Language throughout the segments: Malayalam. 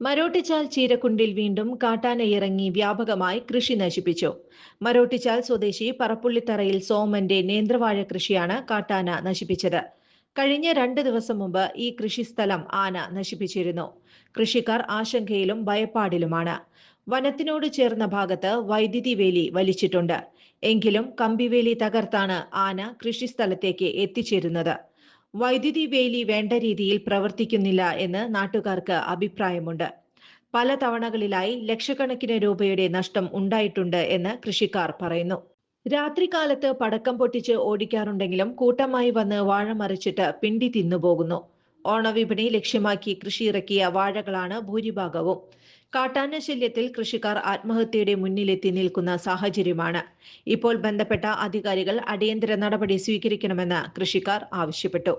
മരോട്ടിച്ചാൽ ചീരക്കുണ്ടിൽ വീണ്ടും കാട്ടാന ഇറങ്ങി വ്യാപകമായി കൃഷി നശിപ്പിച്ചു. മരോട്ടിച്ചാൽ സ്വദേശി പറപ്പുള്ളിത്തറയിൽ സോമന്റെ നേന്ത്രവാഴ കൃഷിയാണ് കാട്ടാന നശിപ്പിച്ചത്. കഴിഞ്ഞ രണ്ട് ദിവസം മുമ്പ് ഈ കൃഷിസ്ഥലം ആന നശിപ്പിച്ചിരുന്നു. കൃഷിക്കാർ ആശങ്കയിലും ഭയപ്പാടിലുമാണ്. വനത്തിനോട് ചേർന്ന ഭാഗത്ത് വൈദ്യുതി വേലി വലിച്ചിട്ടുണ്ട്. എങ്കിലും കമ്പിവേലി തകർത്താണ് ആന കൃഷിസ്ഥലത്തേക്ക് എത്തിച്ചേരുന്നത്. വൈദ്യുതി വേലി വേണ്ട രീതിയിൽ പ്രവർത്തിക്കുന്നില്ല എന്ന് നാട്ടുകാർക്ക് അഭിപ്രായമുണ്ട്. പല തവണകളിലായി ലക്ഷക്കണക്കിന് രൂപയുടെ നഷ്ടം ഉണ്ടായിട്ടുണ്ട് എന്ന് കൃഷിക്കാർ പറയുന്നു. രാത്രികാലത്ത് പടക്കം പൊട്ടിച്ച് ഓടിക്കാറുണ്ടെങ്കിലും കൂട്ടമായി വന്ന് വാഴ മറിച്ചിട്ട് പിണ്ടി തിന്നുപോകുന്നു. ഓണവിപണി ലക്ഷ്യമാക്കി കൃഷി ഇറക്കിയ വാഴകളാണ് ഭൂരിഭാഗവും. കാട്ടാന ശല്യത്തിൽ കൃഷിക്കാർ ആത്മഹത്യയുടെ മുന്നിലെത്തി നിൽക്കുന്ന സാഹചര്യമാണ്. ഇപ്പോൾ ബന്ധപ്പെട്ട അധികാരികൾ അടിയന്തര നടപടി സ്വീകരിക്കണമെന്ന് കൃഷിക്കാർ ആവശ്യപ്പെട്ടു.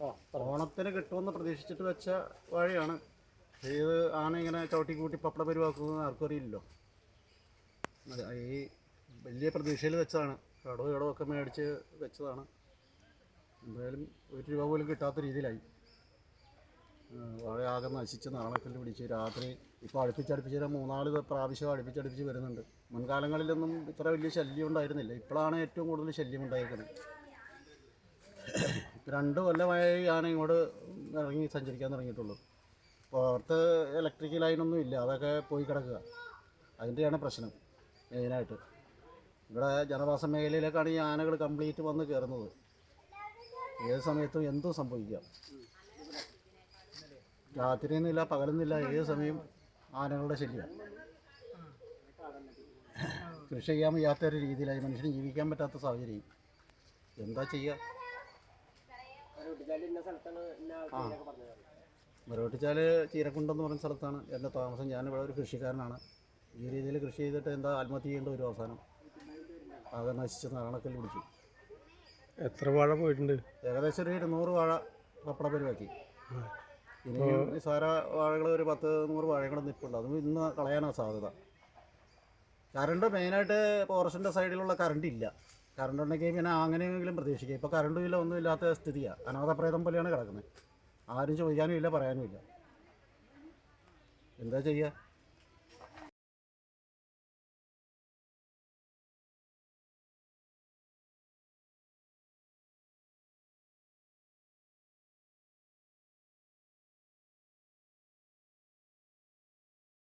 ഓണത്തിന് കിട്ടുമെന്ന് പ്രതീക്ഷിച്ചിട്ട് വെച്ച വഴിയാണ്. ഇത് ആന ഇങ്ങനെ ചവിട്ടി കൂട്ടി പപ്പട പരിവാക്കുന്നത് ആർക്കും അറിയില്ലല്ലോ. ഈ വലിയ പ്രതീക്ഷയിൽ വെച്ചതാണ്. കടവും ഇടവും ഒക്കെ മേടിച്ച് വെച്ചതാണ്. എന്തായാലും ഒരു രൂപ പോലും കിട്ടാത്ത രീതിയിലായി. വാഴ ആകെ നശിച്ച് നാളെക്കല്ല് പിടിച്ച് രാത്രി ഇപ്പോൾ അടുപ്പിച്ചടുപ്പിച്ച് മൂന്നാൽ പ്രാവശ്യം അടുപ്പിച്ചടുപ്പിച്ച് വരുന്നുണ്ട്. മുൻകാലങ്ങളിലൊന്നും ഇത്ര വലിയ ശല്യം ഉണ്ടായിരുന്നില്ല. ഇപ്പോഴാണ് ഏറ്റവും കൂടുതൽ ശല്യം ഉണ്ടായിരിക്കുന്നത് രണ്ട് കൊല്ലമായാണ് ഇങ്ങോട്ട് ഇറങ്ങി സഞ്ചരിക്കാൻ തുടങ്ങിയിട്ടുള്ളൂ. പുറത്ത് ഇലക്ട്രിക്കൽ ലൈനൊന്നും ഇല്ല. അതൊക്കെ പോയി കിടക്കുക. അതിന്റെയാണ് പ്രശ്നം മെയിനായിട്ട്. ഇവിടെ ജനവാസ മേഖലയിലേക്കാണ് ഈ ആനകൾ കംപ്ലീറ്റ് വന്ന് കയറുന്നത്. ഏത് സമയത്തും എന്തും സംഭവിക്കാം. രാത്രിയെന്നില്ല പകലെന്നില്ല ഏത് സമയം ആനകളുടെ ശല്യം. കൃഷി ചെയ്യാൻ വയ്യാത്ത ഒരു രീതിയിലായി. മനുഷ്യന് ജീവിക്കാൻ പറ്റാത്ത സാഹചര്യം. എന്താ ചെയ്യുക? മരോട്ടിച്ചാൽ ചീരക്കുണ്ടെന്ന് പറഞ്ഞ സ്ഥലത്താണ്. എന്റെ താമസം. ഞാനിവിടെ ഒരു കൃഷിക്കാരനാണ്. ഈ രീതിയിൽ കൃഷി ചെയ്തിട്ട് എന്താ ആത്മഹത്യ ചെയ്യേണ്ട ഒരു അവസാനം. ആകെ നശിച്ച് നാണക്കൽ പിടിച്ചു. എത്ര വാഴ പോയിട്ടുണ്ട്? ഏകദേശം ഒരു ഇരുന്നൂറ് വാഴ പപ്പട പരിവാക്കി. ഇനിയും നിസാര വാഴകൾ ഒരു പത്ത് നൂറ് വാഴയും കൂടെ നിൽപ്പുണ്ട് അതും ഇന്ന് കളയാനാണ് സാധ്യത. കറണ്ട് മെയിനായിട്ട് ഫോറസ്റ്റിന്റെ സൈഡിലുള്ള കറണ്ട് ഇല്ല കറണ്ട് ഉണ്ടെങ്കിൽ പിന്നെ അങ്ങനെയെങ്കിലും പ്രതീക്ഷിക്കുക. ഇപ്പോൾ കറണ്ടും ഇല്ല ഒന്നും ഇല്ലാത്ത സ്ഥിതിയാണ് അനാഥപ്രേതം പോലെയാണ് കിടക്കുന്നത്. ആരും ചോദിക്കാനും ഇല്ല പറയാനും ഇല്ല. എന്താ ചെയ്യുക